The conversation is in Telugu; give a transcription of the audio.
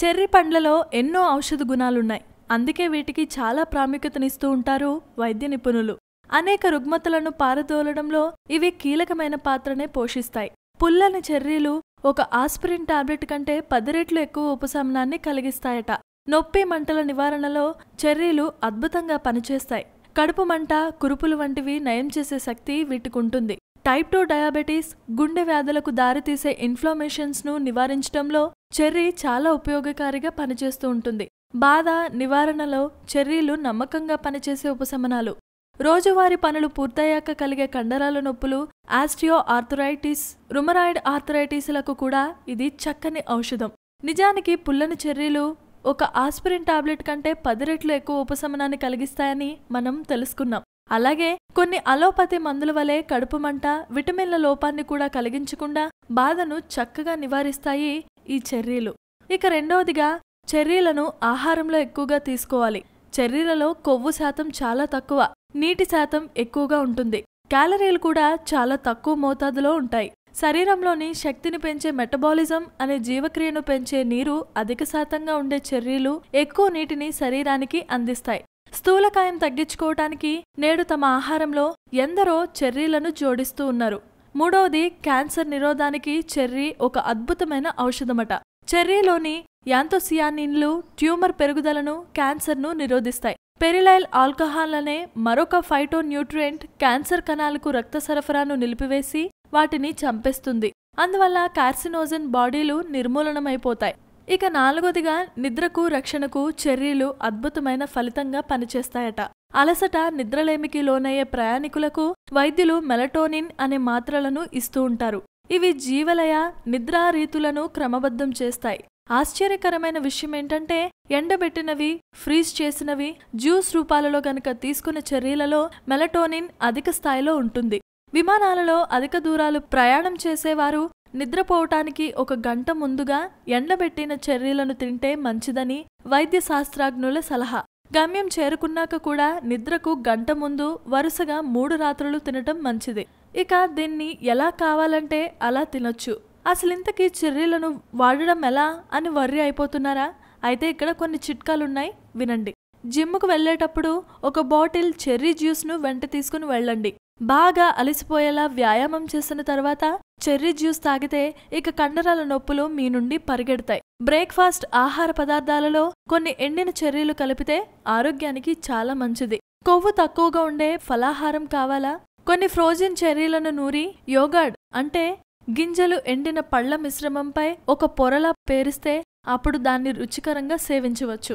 చెర్రీ పండ్లలో ఎన్నో ఔషధ గుణాలున్నాయి. అందుకే వీటికి చాలా ప్రాముఖ్యతనిస్తూ ఉంటారు వైద్య నిపుణులు. అనేక రుగ్మతలను పారదోలడంలో ఇవి కీలకమైన పాత్రనే పోషిస్తాయి. పుల్లని చెర్రీలు ఒక ఆస్పిరిన్ టాబ్లెట్ కంటే పది రెట్లు ఎక్కువ ఉపశమనాన్ని కలిగిస్తాయట. నొప్పి మంటల నివారణలో చెర్రీలు అద్భుతంగా పనిచేస్తాయి. కడుపు మంట కురుపులు వంటివి నయం చేసే శక్తి వీటికుంటుంది. టైప్ టూ డయాబెటీస్ గుండె వ్యాధులకు దారితీసే ఇన్ఫ్లమేషన్స్ను నివారించడంలో చెర్రీ చాలా ఉపయోగకారిగా పనిచేస్తూ ఉంటుంది. బాధ నివారణలో చెర్రీలు నమ్మకంగా పనిచేసే ఉపశమనాలు. రోజువారీ పనులు పూర్తయ్యాక కలిగే కండరాల నొప్పులు ఆస్టియో ఆర్థరైటిస్ రుమరాయిడ్ ఆర్థరైటిస్లకు కూడా ఇది చక్కని ఔషధం. నిజానికి పుల్లని చెర్రీలు ఒక ఆస్పిరిన్ టాబ్లెట్ కంటే పది రెట్లు ఎక్కువ ఉపశమనాన్ని కలిగిస్తాయని మనం తెలుసుకున్నాం. అలాగే కొన్ని అలోపతి మందుల వలె కడుపు మంట విటమిన్ల లోపాన్ని కూడా కలిగించకుండా బాధను చక్కగా నివారిస్తాయి ఈ చెర్రీలు. ఇక రెండవదిగా చెర్రీలను ఆహారంలో ఎక్కువగా తీసుకోవాలి. చెర్రీలలో కొవ్వు శాతం చాలా తక్కువ నీటి శాతం ఎక్కువగా ఉంటుంది. క్యాలరీలు కూడా చాలా తక్కువ మోతాదులో ఉంటాయి. శరీరంలోని శక్తిని పెంచే మెటబాలిజం అనే జీవక్రియను పెంచే నీరు అధిక శాతంగా ఉండే చెర్రీలు ఎక్కువ నీటిని శరీరానికి అందిస్తాయి. స్థూలకాయం తగ్గించుకోవటానికి నేడు తమ ఆహారంలో ఎందరో చెర్రీలను జోడిస్తూ ఉన్నారు. మూడవది క్యాన్సర్ నిరోధానికి చెర్రీ ఒక అద్భుతమైన ఔషధమట. చెర్రీలోని యాంతోసియానిన్లు ట్యూమర్ పెరుగుదలను క్యాన్సర్ను నిరోధిస్తాయి. పెరిలైల్ ఆల్కహాల్ అనే మరొక ఫైటో న్యూట్రియంట్ క్యాన్సర్ కణాలకు రక్త సరఫరాను నిలిపివేసి వాటిని చంపేస్తుంది. అందువల్ల కార్సినోజన్ బాడీలు నిర్మూలనమైపోతాయి. ఇక నాలుగోదిగా నిద్రకు రక్షణకు చెర్రీలు అద్భుతమైన ఫలితంగా పనిచేస్తాయట. అలసట నిద్రలేమికి లోనయ్యే ప్రయాణికులకు వైద్యులు మెలటోనిన్ అనే మాత్రలను ఇస్తూ ఉంటారు. ఇవి జీవలయ నిద్రా రీతులను క్రమబద్ధం చేస్తాయి. ఆశ్చర్యకరమైన విషయం ఏంటంటే ఎండబెట్టినవి ఫ్రీజ్ చేసినవి జ్యూస్ రూపాలలో గనక తీసుకున్న చర్యలలో మెలటోనిన్ అధిక స్థాయిలో ఉంటుంది. విమానాలలో అధిక దూరాలు ప్రయాణం చేసేవారు నిద్రపోవటానికి ఒక గంట ముందుగా ఎండబెట్టిన చెర్రీలను తింటే మంచిదని వైద్య శాస్త్రజ్ఞుల సలహా. గమ్యం చేరుకున్నాక కూడా నిద్రకు గంట ముందు వరుసగా మూడు రాత్రులు తినటం మంచిది. ఇక దీన్ని ఎలా కావాలంటే అలా తినొచ్చు. అసలింతకీ చెర్రీలను వాడడం ఎలా అని వర్రి అయిపోతున్నారా? అయితే ఇక్కడ కొన్ని చిట్కాలున్నాయి. వినండి. జిమ్కు వెళ్ళేటప్పుడు ఒక బాటిల్ చెర్రీ జ్యూస్ను వెంట తీసుకుని వెళ్ళండి. బాగా అలసిపోయేలా వ్యాయామం చేసిన తర్వాత చెర్రీ జ్యూస్ తాగితే ఇక కండరాల నొప్పులు మీ నుండి పరిగెడతాయి. బ్రేక్ఫాస్ట్ ఆహార పదార్థాలలో కొన్ని ఎండిన చెర్రీలు కలిపితే ఆరోగ్యానికి చాలా మంచిది. కొవ్వు తక్కువగా ఉండే ఫలాహారం కావాలా? కొన్ని ఫ్రోజన్ చెర్రీలను నూరి యోగాడ్ అంటే గింజలు ఎండిన పళ్ళ మిశ్రమంపై ఒక పొరలా పేరిస్తే అప్పుడు దాన్ని రుచికరంగా సేవించవచ్చు.